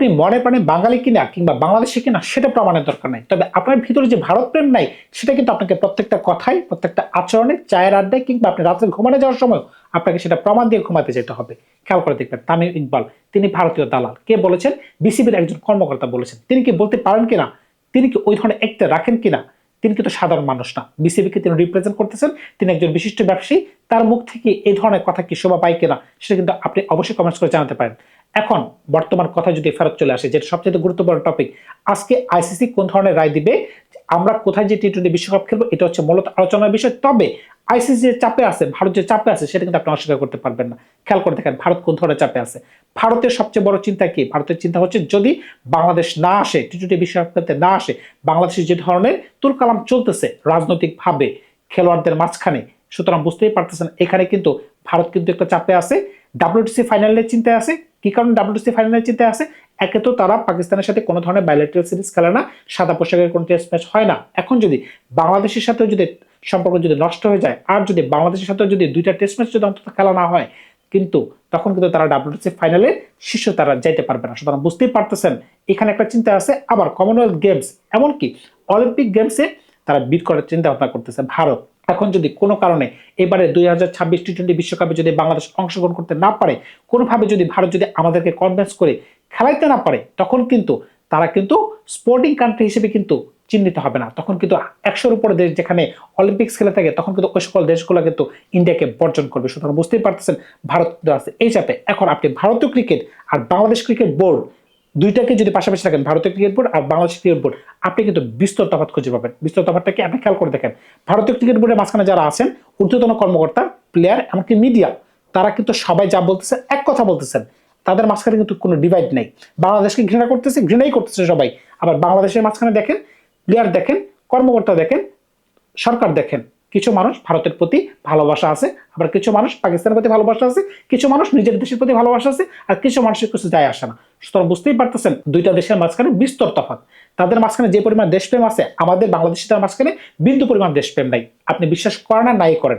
আপনি মনে প্রাণে বাঙালি কিনা কিংবা বাংলাদেশি কিনা সেটা প্রমাণের দরকার নাই। তবে আপনার ভিতরে যে ভারত প্রেম নাই, সেটা কিন্তু আপনাকে প্রত্যেকটা কথায়, প্রত্যেকটা আচরণে, চায়ের আড্ডায় কিংবা আপনি রাত্রে ঘুমানো যাওয়ার সময় আপনাকে সেটা প্রমাণ দিয়ে ঘুমাতে যেতে হবে। খেয়াল করে দেখবেন, তামিম ইকবাল, তিনি ভারতীয় দালাল। কে বলেছেন? বিসিবির একজন কর্মকর্তা বলেছেন। তিনি কি বলতে পারেন কিনা? তিনি কি ওই ধরনের একটা রাখেন কিনা? তিনি কিন্তু সাধারণ মানুষ না। বিসিবিকে তিনি রিপ্রেজেন্ট করতেছেন, তিনি একজন বিশিষ্ট ব্যবসায়ী। তার মুখ থেকে এই ধরনের কথা কি শোভা পায় কিনা, সেটা কিন্তু আপনি অবশ্যই কমেন্টস করে জানাতে পারেন। এখন বর্তমান কথা যদি ফেরত চলে আসে, যেটা সবচেয়ে গুরুত্বপূর্ণ টপিক আজকে আইসিসি কোন ধরনের রায় দিবে? আমরা কোথায় যে টি টোয়েন্টি বিশ্বকাপ খেলব, এটা হচ্ছে মূলত আলোচনার বিষয়। তবে আইসিসি যে চাপে আছে, ভারত যে চাপে আছে, সেটা কিন্তু আপনি অস্বীকার করতে পারবেন না। খেয়াল করে দেখেন, ভারত কোন ধরনের চাপে আছে? ভারতের সবচেয়ে বড় চিন্তা কি? ভারতের চিন্তা হচ্ছে যদি বাংলাদেশ না আসে টি টোয়েন্টি বিশ্বকাপ খেলতে না আসে, বাংলাদেশের যে ধরনের তুলকালাম চলতেছে রাজনৈতিকভাবে খেলোয়াড়দের মাঝখানে, সুতরাং বুঝতেই পারতেছেন, এখানে কিন্তু ভারত কিন্তু একটা চাপে আছে। ডাব্লিউটিসি ফাইনালের চিন্তায় আছে কি কারণে ডাব্লিউটিসি ফাইনালের চিন্তায় আছে? একে তো তারা পাকিস্তানের সাথে কোনো ধরনের বাইলেটারাল সিরিজ খেলে না, সাদা পোশাকের কোনো টেস্ট ম্যাচ হয় না। এখন যদি বাংলাদেশের সাথে যদি সম্পর্ক যদি নষ্ট হয়ে যায়, আর যদি বাংলাদেশের সাথে যদি দুইটা টেস্ট ম্যাচ যদি অন্তত খেলা না হয়, কিন্তু তখন কিন্তু তারা ডাব্লিউটিসি ফাইনালে শীর্ষ তারা যাইতে পারবে না। সুতরাং বুঝতেই পারতেছেন, এখানে একটা চিন্তা আছে। আবার কমনওয়েলথ গেমস এমনকি অলিম্পিক গেমসে তারা বিট করার চিন্তা ভাবনা করতেছে ভারত। এখন যদি কোনো কারণে এবারে দুই হাজার ছাব্বিশ টি টোয়েন্টি বিশ্বকাপে যদি বাংলাদেশ অংশগ্রহণ করতে না পারে, কোনোভাবে যদি ভারত যদি আমাদেরকে কনভিন্স করে খেলাইতে না পারে, তখন কিন্তু তারা কিন্তু স্পোর্টিং কান্ট্রি হিসেবে কিন্তু চিহ্নিত হবে না। তখন কিন্তু একশোর উপরে দেশ যেখানে অলিম্পিক্স খেলে থাকে, তখন কিন্তু ওই সকল দেশগুলো কিন্তু ইন্ডিয়াকে বর্জন করবে। সুতরাং বুঝতেই পারতেছেন, ভারত আছে এই চাপে। এখন আপনি ভারতীয় ক্রিকেট আর বাংলাদেশ ক্রিকেট বোর্ড দুইটাকে যদি পাশাপাশি রাখেন ভারতীয় ক্রিকেট বোর্ড আর বাংলাদেশ ক্রিকেট বোর্ড আপনি কিন্তু বিস্তর তফাত খুঁজে পাবেন। বিস্তর তফাৎটা কি আপনি খেয়াল করে দেখেন। ভারতীয় ক্রিকেট বোর্ডের মাঝখানে যারা আছেন, ঊর্ধ্বতন কর্মকর্তা প্লেয়ার এমনকি মিডিয়া তারা কিন্তু সবাই যা বলতেছে, এক কথা বলতেছেন। তাদের মাঝখানে কিন্তু কোনো ডিভাইড নেই। বাংলাদেশকে ঘৃণা করতেছে, ঘৃণাই করতেছে সবাই। আবার বাংলাদেশের মাঝখানে দেখেন প্লেয়ার দেখেন, কর্মকর্তা দেখেন, সরকার দেখেন। কিছু মানুষ ভারতের প্রতি ভালোবাসা আছে, আবার কিছু মানুষ পাকিস্তানের প্রতি ভালোবাসা আছে, কিছু মানুষ নিজের দেশের প্রতি ভালোবাসা আছে, আর কিছু মানুষের কিছু যায় আসে না। সুতরাং বুঝতেই পারতেছেন, দুইটা দেশের মাঝখানে বিস্তর তফাৎ। তাদের মাঝখানে যে পরিমাণ দেশপ্রেম আছে, আমাদের বাংলাদেশিদের মাঝখানে বিন্দু পরিমাণ দেশপ্রেম নাই। আপনি বিশ্বাস করেন আর নাই করেন।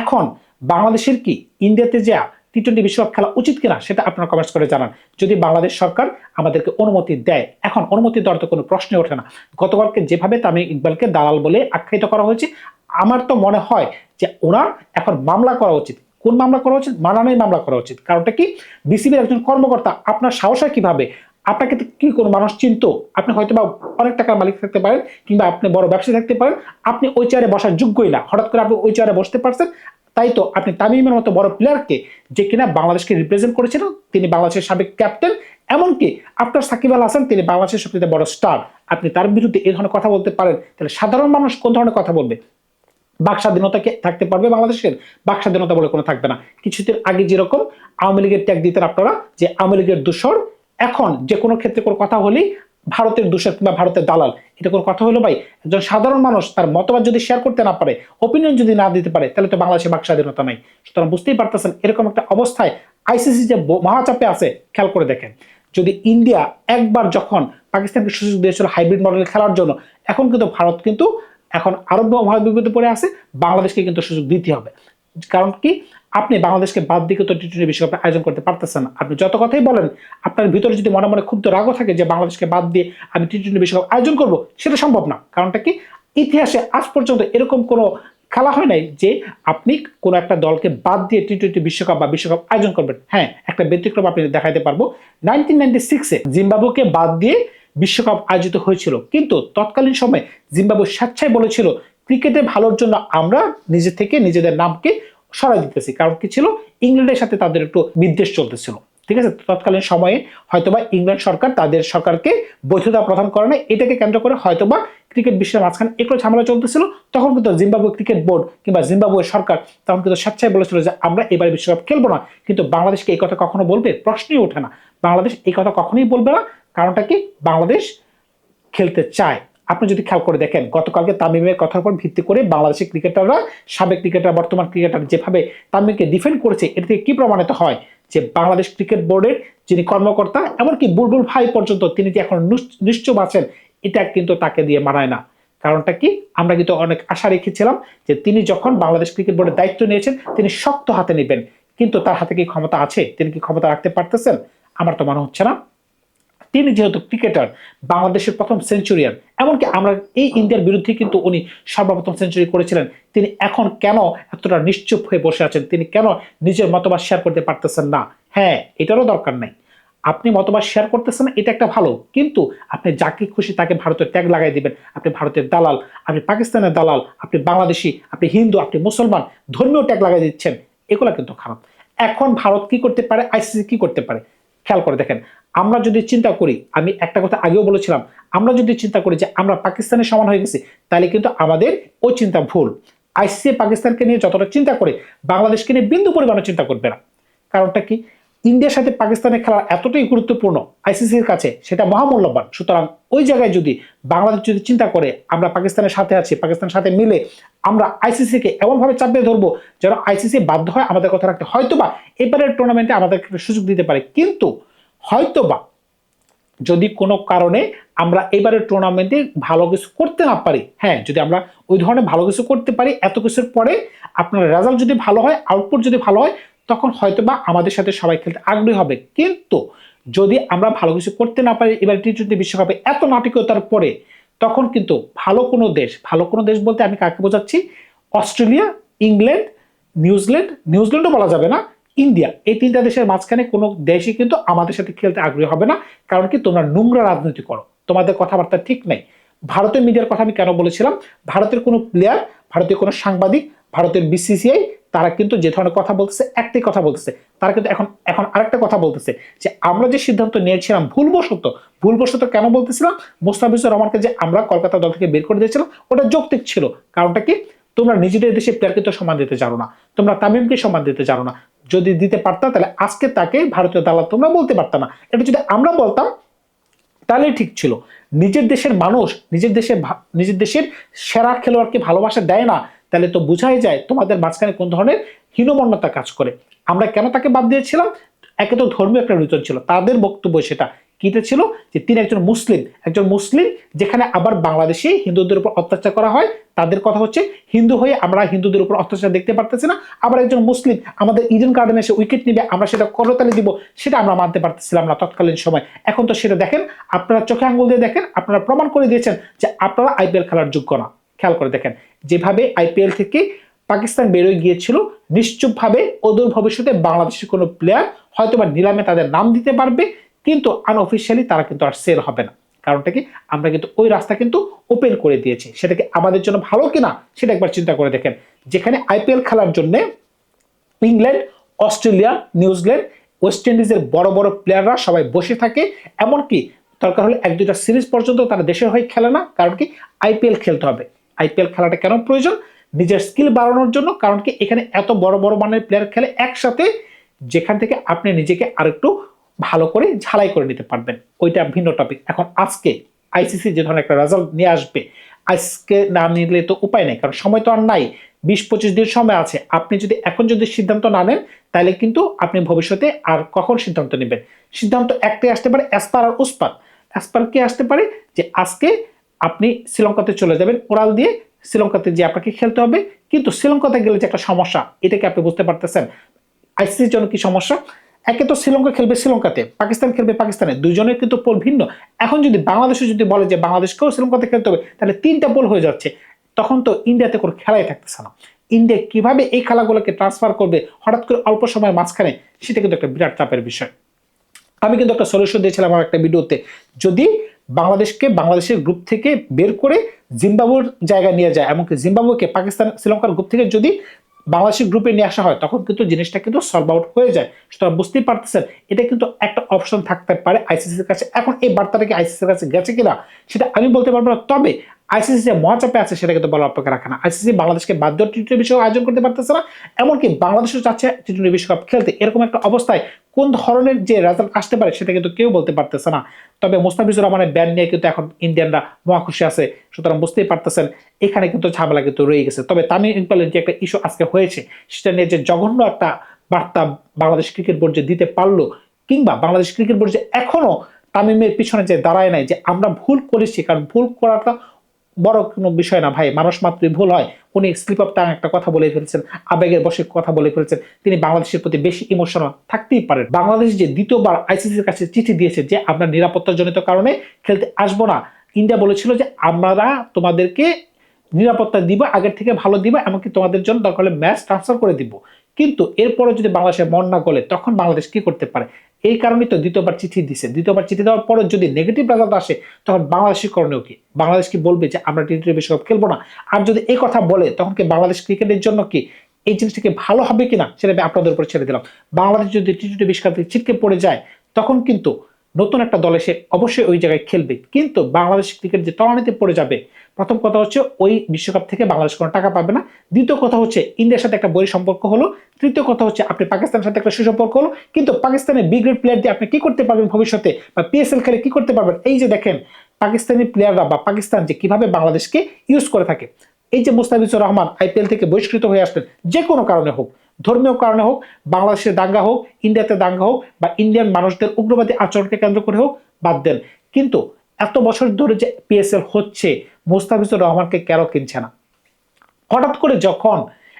এখন বাংলাদেশের কি ইন্ডিয়াতে যা টি টোয়েন্টি বিশ্বকাপ খেলা উচিত কিনা সেটা আপনারা কমেন্টস করে জানান। যদি বাংলাদেশ সরকার আমাদেরকে অনুমতি দেয়, এখন অনুমতি দেওয়ার তো কোনো প্রশ্নই ওঠে না। গতকালকে যেভাবে তামিম ইকবালকে দালাল বলে আখ্যায়িত করা হয়েছে আমার তো মনে হয় যে ওনার এখন মামলা করা উচিত। কোন মামলা করা উচিত? মানানোই মামলা করা উচিত। কারণটা কি? বিসিবির একজন কর্মকর্তা আপনার সাহস হয় কীভাবে? আপনাকে কি কোনো মানুষ চিনতো? আপনি হয়তো বা অনেক টাকার মালিক থাকতে পারেন কিংবা আপনি বড় ব্যবসায়ী থাকতে পারেন। আপনি ওই চেয়ারে বসার যোগ্যই না। হঠাৎ করে আপনি ওই চেয়ারে বসতে পারছেন। তাই তো আপনি তামিমের মতো বড় প্লেয়ারকে যে কিনা বাংলাদেশকে রিপ্রেজেন্ট করেছিলেন, তিনি বাংলাদেশের সাবেক ক্যাপ্টেন এমনকি আপনার সাকিব আল হাসান, তিনি বাংলাদেশের সবচেয়ে বড় স্টার আপনি তার বিরুদ্ধে এই ধরনের কথা বলতে পারেন। তাহলে সাধারণ মানুষ কোন ধরনের কথা বলবে? বাক স্বাধীনতা থাকতে পারবে বাংলাদেশের বাক স্বাধীনতা বলে কোনো থাকবে না। কিছুদিন আগে যেরকম আওয়ামী লীগের ত্যাগ দিতেন আপনারা, যে আওয়ামী লীগের দূষর, এখন যে কোনো ক্ষেত্রে কোনো কথা হলেই ভারতের দূষর কিংবা ভারতের দালাল, এটা কোনো কথা হলো ভাই? একজন সাধারণ মানুষ তার মতবাদ যদি শেয়ার করতে না পারে ওপিনিয়ন যদি না দিতে পারে, তাহলে তো বাংলাদেশে বাক স্বাধীনতা নাই। সুতরাং বুঝতেই পারতেছেন, এরকম একটা অবস্থায় আইসিসি যে মহাচাপে আছে, খেয়াল করে দেখেন। যদি ইন্ডিয়া একবার যখন পাকিস্তানকে সুযোগ দিয়েছিল হাইব্রিড মডেল খেলার জন্য, এখন কিন্তু ভারত কিন্তু এখন আরব মহাবিপদে পড়ে আছে, বাংলাদেশকে কিন্তু সুযোগ দিতে হবে। কারণ কি? আপনি বাংলাদেশকে বাদ দিয়ে তো টি টোয়েন্টি বিশ্বকাপে আয়োজন করতে পারতেছেন আপনি যত কথাই বলেন, আপনার ভিতরে যদি মনে মনে ক্ষুব্ধ রাগও থাকে যে বাংলাদেশকে বাদ দিয়ে আমি টি টোয়েন্টি বিশ্বকাপ আয়োজন করব, সেটা সম্ভব না। কারণটা কি? ইতিহাসে আজ পর্যন্ত এরকম কোনো খেলা হয় নাই যে আপনি কোনো একটা দলকে বাদ দিয়ে টি টোয়েন্টি বিশ্বকাপ বা বিশ্বকাপ আয়োজন করবেন। হ্যাঁ একটা ব্যতিক্রম আপনি দেখাইতে পারব। নাইনটিন নাইনটি সিক্সে জিম্বাবুকে বাদ দিয়ে বিশ্বকাপ আয়োজিত হয়েছিল। কিন্তু তৎকালীন সময়ে জিম্বাবু স্বেচ্ছায় বলেছিল, ক্রিকেটে ভালোর জন্য আমরা নিজে থেকে নিজেদের নামকে সরাই দিতেছি। কারণ কি ছিল? ইংল্যান্ডের সাথে তাদের একটু বিদ্বেষ চলতেছিল। ঠিক আছে? তৎকালীন সময়ে হয়তোবা ইংল্যান্ড সরকার তাদের সরকারকে বৈধতা প্রদান করে না এটাকে কেন্দ্র করে হয়তোবা ক্রিকেট বিশ্বের মাঝখানে একটু ঝামেলা চলতেছিল। তখন কিন্তু জিম্বাবু ক্রিকেট বোর্ড কিংবা জিম্বাবুয়ের সরকার তখন কিন্তু স্বেচ্ছায় বলেছিল যে, আমরা এবার বিশ্বকাপ খেলব না। কিন্তু বাংলাদেশকে এই কথা কখনো বলবে? প্রশ্নই ওঠে না। বাংলাদেশ এই কথা কখনোই বলবে না। কারণটা কি? বাংলাদেশ খেলতে চায়। আপনি যদি খেয়াল করে দেখেন, গতকালকে তামিমের কথার উপর ভিত্তি করে বাংলাদেশের ক্রিকেটাররা, সাবেক ক্রিকেটার, বর্তমান ক্রিকেটার যেভাবে তামিমকে ডিফেন্ড করেছে এটা থেকে কি প্রমাণিত হয়? যে বাংলাদেশ ক্রিকেট বোর্ডের যিনি কর্মকর্তা, এমনকি বুলবুল ভাই পর্যন্ত তিনি যে এখন নিশ্চ- নিশ্চুপ আছেন, এটা কিন্তু তাকে দিয়ে মানায় না। কারণটা কি? আমরা কিন্তু অনেক আশা রেখেছিলাম যে তিনি যখন বাংলাদেশ ক্রিকেট বোর্ডের দায়িত্ব নিয়েছেন, তিনি শক্ত হাতে নেবেন। কিন্তু তার হাতে কি ক্ষমতা আছে? তিনি কি ক্ষমতা রাখতে পারতেছেন? আমার তো মনে হচ্ছে না। তিনি যেহেতু ক্রিকেটার, বাংলাদেশের প্রথম সেঞ্চুরিয়ান, এমনকি আমরা এই ইন্ডিয়ার বিরুদ্ধে কিন্তু উনি সর্বপ্রথম সেঞ্চুরি করেছিলেন, তিনি এখন কেন এতটা নিশ্চুপ হয়ে বসে আছেন, তিনি কেন নিজের মতবাদ শেয়ার করতে পারতেছেন না? হ্যাঁ এটারও দরকার নাই। আপনি মতবাদ শেয়ার করতেছেন, এটা একটা ভালো, কিন্তু আপনি যাকে খুশি তাকে ভারতের ট্যাগ লাগাই দিবেন। আপনি ভারতের দালাল, আপনি পাকিস্তানের দালাল, আপনি বাংলাদেশি, আপনি হিন্দু, আপনি মুসলমান, ধর্মীয় ট্যাগ লাগাই দিচ্ছেন, এগুলো কিন্তু খারাপ। এখন ভারত কি করতে পারে আইসিসি কি করতে পারে? খেয়াল করে দেখেন। আমরা যদি চিন্তা করি, আমি একটা কথা আগেও বলেছিলাম, আমরা যদি চিন্তা করি যে আমরা পাকিস্তানের সমান হয়ে গেছি, তাহলে কিন্তু আমাদের ওই চিন্তা ভুল। আইসিসি পাকিস্তানকে নিয়ে যতটা চিন্তা করে, বাংলাদেশকে নিয়ে বিন্দু পরিমাণে চিন্তা করবে না। কারণটা কি? ইন্ডিয়ার সাথে পাকিস্তানের খেলা এতটাই গুরুত্বপূর্ণ আইসিসির কাছে, সেটা মহামূল্যবান। সুতরাং ওই জায়গায় যদি বাংলাদেশ যদি চিন্তা করে, আমরা পাকিস্তানের সাথে আছি, পাকিস্তানের সাথে মিলে আমরা আইসিসিকে এমনভাবে চাপিয়ে ধরবো যেন আইসিসি বাধ্য হয় আমাদের কথা রাখতে। হয়তোবা এবারের টুর্নামেন্টে আমাদেরকে সুযোগ দিতে পারে, কিন্তু হয়তোবা যদি কোনো কারণে আমরা এবারের টুর্নামেন্টে ভালো কিছু করতে না পারি হ্যাঁ যদি আমরা ওই ধরনের ভালো কিছু করতে পারি, এত কিছুর পরে আপনার রেজাল্ট যদি ভালো হয় আউটপুট যদি ভালো হয় তখন হয়তোবা আমাদের সাথে সবাই খেলতে আগ্রহী হবে। কিন্তু যদি আমরা ভালো কিছু করতে না পারি, এবার টি টোয়েন্টি বিশ্বকাপে এত নাটকীয়তার পরে, তখন কিন্তু ভালো কোনো দেশ, ভালো কোনো দেশ বলতে আমি কাকে বোঝাচ্ছি? অস্ট্রেলিয়া, ইংল্যান্ড, নিউজিল্যান্ড, নিউজিল্যান্ডও বলা যাবে না, ইন্ডিয়া। এই তিনটা দেশের মাঝখানে কোনো দেশই কিন্তু আমাদের সাথে খেলতে আগ্রহী হবে না, কারণ কি তোমরা নোংরা রাজনীতি করো। তোমাদের কথাবার্তা ঠিক নেই। ভারতের মিডিয়ার কথা আমি কেন বলেছিলাম? ভারতের কোনো প্লেয়ার ভারতের কোনো সাংবাদিক, ভারতের বিসিসিআই তারা কিন্তু যে ধরনের কথা বলতেছে একটাই কথা বলতেছে। তারা কিন্তু এখন এখন আরেকটা কথা বলতেছে যে, আমরা যে সিদ্ধান্ত নিয়েছিলাম ভুলবশত ভুলবশত কেন বলতেছিলাম? মোস্তাফিজুর রহমানকে যে আমরা কলকাতা দল থেকে বের করে দিয়েছিলাম, ওটা যৌক্তিক ছিল। কারণটা কি? তোমরা নিজেদের দেশে প্লেয়ারকে তো সম্মান দিতে জানো না। তোমরা তামিমকে সম্মান দিতে জানো না। যদি দিতে পারতা, তাহলে আজকে তাকে ভারতীয় দালাল তোমরা বলতে পারতা না। এটা যদি আমরা বলতাম তাহলে ঠিক ছিল। নিজের দেশের মানুষ, নিজের দেশের নিজের দেশের সেরা খেলোয়াড়কে ভালোবাসা দেয় না। তাহলে তো বোঝাই যায় তোমাদের মাঝখানে কোন ধরনের হীনমন্যতা কাজ করে। আমরা কেন তাকে বাদ দিয়েছিলাম? একে তো ধর্মীয় একটা রিজন ছিল। তাদের বক্তব্য সেটা। কিতে ছিল? যে তিনি একজন মুসলিম। একজন মুসলিম যেখানে আবার বাংলাদেশে হিন্দুদের উপর অত্যাচার করা হয়। তাদের কথা হচ্ছে, হিন্দু হয়ে আমরা হিন্দুদের উপর অত্যাচার দেখতে পারতেছি না। আবার একজন মুসলিম আমাদের ইডেন গার্ডেনে এসে উইকেট নিবে। আমরা সেটা করতালি দিব। সেটা আমরা মানতে পারতেছিলাম না তৎকালীন সময়। এখন তো সেটা দেখেন, আপনারা চোখে আঙ্গুল দিয়ে দেখেন, আপনারা প্রমাণ করে দিয়েছেন যে আপনারা আইপিএল খেলার যোগ্য না। খেয়াল করে দেখেন। যেভাবে আইপিএল থেকে পাকিস্তান বেরোয় গিয়েছিল, নিশ্চুপভাবে অদূর ভবিষ্যতে বাংলাদেশের কোনো প্লেয়ার হয়তো বা নিলামে তাদের নাম দিতে পারবে, কিন্তু আনঅফিসিয়ালি তারা কিন্তু আর সেল হবে না। কারণটা কি? আমরা কিন্তু ওই রাস্তা কিন্তু ওপেন করে দিয়েছি। সেটা কি আমাদের জন্য ভালো কিনা, সেটা একবার চিন্তা করে দেখেন। যেখানে আইপিএল খেলার জন্য ইংল্যান্ড, অস্ট্রেলিয়া নিউজিল্যান্ড ওয়েস্ট ইন্ডিজের বড় বড় প্লেয়াররা সবাই বসে থাকে। এমনকি দরকার হলে এক দুইটা সিরিজ পর্যন্ত তারা দেশের হয়ে খেলে না। কারণ কি? আইপিএল খেলতে হবে। আইপিএল খেলাটা কেন প্রয়োজন? নিজের স্কিল বাড়ানোর জন্য, কারণ কি এখানে এত বড় বড় মানের প্লেয়ার খেলে একসাথে যেখান থেকে আপনি নিজেকে আরেকটু ভালো করে ঝালাই করে নিতে পারবেন। ওইটা ভিন্ন টপিক এখন আজকে আইসিসি যে ধরনের একটা রেজাল্ট নিয়ে আসবে, আজকে না নিলে তো উপায় নেই, কারণ সময় তো আর নাই। বিশ পঁচিশ দিন সময় আছে। আপনি যদি এখন যদি সিদ্ধান্ত না নেন, তাহলে কিন্তু আপনি ভবিষ্যতে আর কখন সিদ্ধান্ত নেবেন? সিদ্ধান্ত একটাই আসতে পারে, অ্যাসপার আর উসপার অ্যাসপার কি আসতে পারে? যে আজকে আপনি শ্রীলঙ্কাতে চলে যাবেন ওরাল দিয়ে শ্রীলঙ্কাতে যে আপনাকে খেলতে হবে। কিন্তু শ্রীলঙ্কাতে গেলে যে একটা সমস্যা এটাকে আপনি বুঝতে পারতেছেন? আইসিসির জন্য কি সমস্যা? একে তো শ্রীলঙ্কা খেলবে শ্রীলঙ্কাতে, পাকিস্তান খেলবে পাকিস্তানে, দুজনের কিন্তু পোল ভিন্ন। এখন যদি বাংলাদেশে যদি বলে যে বাংলাদেশকেও শ্রীলঙ্কাতে খেলতে হবে, তাহলে তিনটা পোল হয়ে যাচ্ছে। তখন তো ইন্ডিয়াতে কোনো খেলাই থাকতেছে না। ইন্ডিয়া কীভাবে এই খেলাগুলোকে ট্রান্সফার করবে, হঠাৎ করে অল্প সময়ের মাঝখানে, সেটা কিন্তু একটা বিরাট চাপের বিষয়। আমি কিন্তু একটা সলিউশন দিয়েছিলাম আমার একটা ভিডিওতে যদি বাংলাদেশকে, বাংলাদেশের গ্রুপ থেকে বের করে জিম্বাবুর জায়গায় নিয়ে যায়। এমনকি জিম্বাবুকে পাকিস্তান, শ্রীলঙ্কার গ্রুপ থেকে যদি বাংলাদেশের গ্রুপে নিয়ে আসা হয়, তখন কিন্তু জিনিসটা কিন্তু সলভ আউট হয়ে যায়। সুতরাং বুঝতেই পারতেছেন, এটা কিন্তু একটা অপশন থাকতে পারে আইসিসির কাছে। এখন এই বার্তাটা কি আইসিসির কাছে গেছে কিনা সেটা আমি বলতে পারব না। তবে আইসিসি যে মহাচাপে আছে, সেটা কিন্তু বলা অপেক্ষা রাখে না। আইসিসি বাংলাদেশকে বাধ্য টি টোয়েন্টি বিশ্বকাপ আয়োজন করতে পারতেছে না, এমনকি বাংলাদেশও চাচ্ছে টি টোয়েন্টি বিশ্বকাপ খেলতে। এরকম একটা অবস্থায় কোন ধরনের যে রেজাল্ট আসতে পারে সেটা কিন্তু কেউ বলতে পারতেছে না। তবে মোস্তাফিজুর রহমানের ব্যান নিয়ে কিন্তু এখন ইন্ডিয়ানরা মহাখুশি আছে, সুতরাং বুঝতেই পারতেছেন, এখানে কিন্তু ঝামেলা কিন্তু রয়ে গেছে। তবে তামিম ইকবালের যে একটা ইস্যু আজকে হয়েছে, সেটা নিয়ে যে জঘন্য একটা বার্তা বাংলাদেশ ক্রিকেট বোর্ড যে দিতে পারল, কিংবা বাংলাদেশ ক্রিকেট বোর্ড যে এখনও তামিমের পিছনে যে দাঁড়ায় নাই, যে আমরা ভুল করেছি, কারণ ভুল করাটা বড় কোনো বিষয় না ভাই, মানুষ মাত্রই ভুল হয়। উনি স্লিপ অফ টাং একটা কথা বলে ফেলছেন, আবেগের বসে কথা বলে ফেলছেন। তিনি বাংলাদেশের প্রতি বেশি ইমোশনাল থাকতেই পারেন। বাংলাদেশ যে দ্বিতীয়বার আইসিসির কাছে চিঠি দিয়েছে যে আমরা নিরাপত্তাজনিত কারণে খেলতে আসব না। ইন্ডিয়া বলেছিল যে, আমরা তোমাদেরকে নিরাপত্তা দিব, আগের থেকে ভালো দিব, এমনকি তোমাদের জন্য দরকার হলে ম্যাচ ট্রান্সফার করে দিব। কিন্তু এরপরে যদি বাংলাদেশের মন না গলে, তখন বাংলাদেশ কি করতে পারে? এই কারণেই তো দ্বিতীয়বার চিঠি দিছে। দ্বিতীয়বার চিঠি দেওয়ার পরে যদি নেগেটিভ রেজাল্ট আসে, তখন বাংলাদেশের করণীয় কি? বাংলাদেশ কি বলবে যে, আমরা টি টোয়েন্টি বিশ্বকাপ খেলব না আর যদি এই কথা বলে, তখন কি বাংলাদেশ ক্রিকেটের জন্য কি এই জিনিসটাকে ভালো হবে কিনা, সেটা আমি আপনাদের উপর ছেড়ে দিলাম। বাংলাদেশ যদি টি টোয়েন্টি বিশ্বকাপ থেকে ছিটকে পড়ে যায়, তখন কিন্তু নতুন একটা দলে সে অবশ্যই ওই জায়গায় খেলবে। কিন্তু বাংলাদেশ ক্রিকেট যে তলানিতে পড়ে যাবে, প্রথম কথা হচ্ছে ওই বিশ্বকাপ থেকে বাংলাদেশ কোনো টাকা পাবে না। দ্বিতীয় কথা হচ্ছে ইন্ডিয়ার সাথে একটা বই সম্পর্ক হলো। তৃতীয় কথা হচ্ছে আপনি পাকিস্তানের সাথে একটা সুসম্পর্ক হলো। কিন্তু পাকিস্তানের বি গ্রেড প্লেয়ার দিয়ে আপনি কি করতে পারবেন ভবিষ্যতে? বা পিএসএল খেলে কি করতে পারবেন? এই যে দেখেন, পাকিস্তানি প্লেয়াররা বা পাকিস্তান যে কীভাবে বাংলাদেশকে ইউজ করে থাকে। এই যে মুস্তাফিজুর রহমান আইপিএল থেকে বহিষ্কৃত হয়ে আসলেন, যে কোনো কারণে হোক। ধর্মীয় কারণে হোক, বাংলাদেশের দাঙ্গা হোক, ইন্ডিয়াতে দাঙ্গা হোক বা ইন্ডিয়ান মানুষদের উগ্রবাদী আচরণকে কেন্দ্র করে হোক, বাদ দেন। কিন্তু এত বছর ধরে যে পিএসএল হচ্ছে, মুস্তাফিজুর রহমানকে কেন কিনছে না? হঠাৎ করে যখন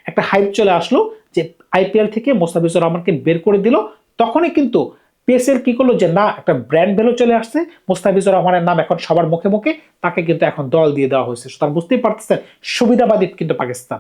একটা হাইপ চলে আসলো যে আইপিএল থেকে মোস্তাফিজুর রহমানকে বের করে দিল, তখনই কিন্তু পিএসএল কি করল যে, না, একটা ব্র্যান্ড ভ্যালু চলে আসছে, মোস্তাফিজুর রহমানের নাম এখন সবার মুখে মুখে, তাকে কিন্তু এখন দল দিয়ে দেওয়া হয়েছে। সুতরাং বুঝতেই পারতেছেন, সুবিধাবাদী কিন্তু পাকিস্তান।